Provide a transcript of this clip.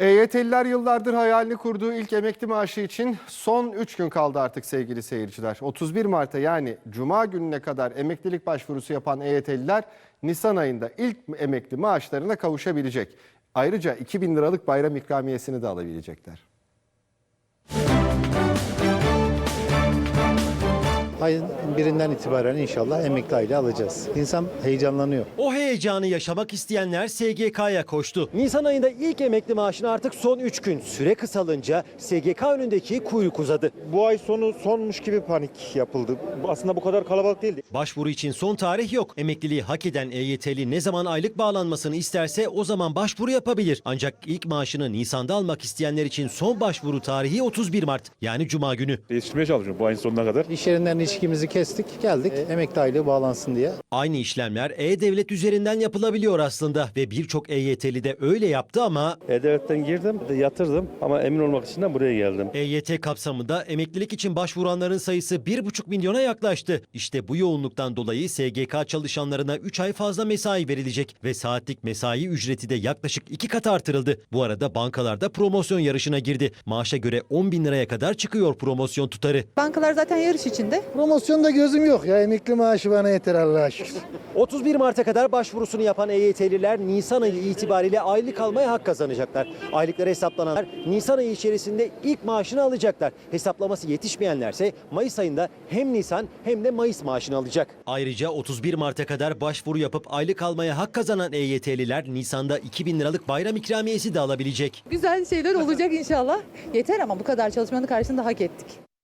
EYT'liler yıllardır hayalini kurduğu ilk emekli maaşı için son 3 gün kaldı artık sevgili seyirciler. 31 Mart'a yani Cuma gününe kadar emeklilik başvurusu yapan EYT'liler Nisan ayında ilk emekli maaşlarına kavuşabilecek. Ayrıca 2000 liralık bayram ikramiyesini de alabilecekler. Ayın birinden itibaren inşallah emekli aile alacağız. İnsan heyecanlanıyor. O heyecanı yaşamak isteyenler SGK'ya koştu. Nisan ayında ilk emekli maaşına artık son 3 gün. Süre kısalınca SGK önündeki kuyruk uzadı. Bu ay sonu sonmuş gibi panik yapıldı. Aslında bu kadar kalabalık değildi. Başvuru için son tarih yok. Emekliliği hak eden EYT'li ne zaman aylık bağlanmasını isterse o zaman başvuru yapabilir. Ancak ilk maaşını Nisan'da almak isteyenler için son başvuru tarihi 31 Mart yani Cuma günü. Yetiştirmeye çalışıyorum bu ayın sonuna kadar. İş yerinden ilişkimizi kestik, geldik e, emekli aile bağlansın diye. Aynı işlemler E-Devlet üzerinden yapılabiliyor aslında ve birçok EYT'li de öyle yaptı ama E-Devlet'ten girdim, yatırdım ama emin olmak için de buraya geldim. EYT kapsamında emeklilik için başvuranların sayısı 1,5 milyona yaklaştı. İşte bu yoğunluktan dolayı SGK çalışanlarına 3 ay fazla mesai verilecek ve saatlik mesai ücreti de yaklaşık 2 kat artırıldı. Bu arada bankalarda promosyon yarışına girdi. Maaşa göre 10 bin liraya kadar çıkıyor promosyon tutarı. Bankalar zaten yarış içinde. Promosyonda gözüm yok ya emekli maaşı bana yeter Allah'a şükür. 31 Mart'a kadar başvurusunu yapan EYT'liler Nisan ayı itibariyle aylık almaya hak kazanacaklar. Aylıkları hesaplananlar Nisan ayı içerisinde ilk maaşını alacaklar. Hesaplaması yetişmeyenlerse Mayıs ayında hem Nisan hem de Mayıs maaşını alacak. Ayrıca 31 Mart'a kadar başvuru yapıp aylık almaya hak kazanan EYT'liler Nisan'da 2000 liralık bayram ikramiyesi de alabilecek. Güzel şeyler olacak inşallah. Yeter ama bu kadar çalışmanın karşılığında hak ettik.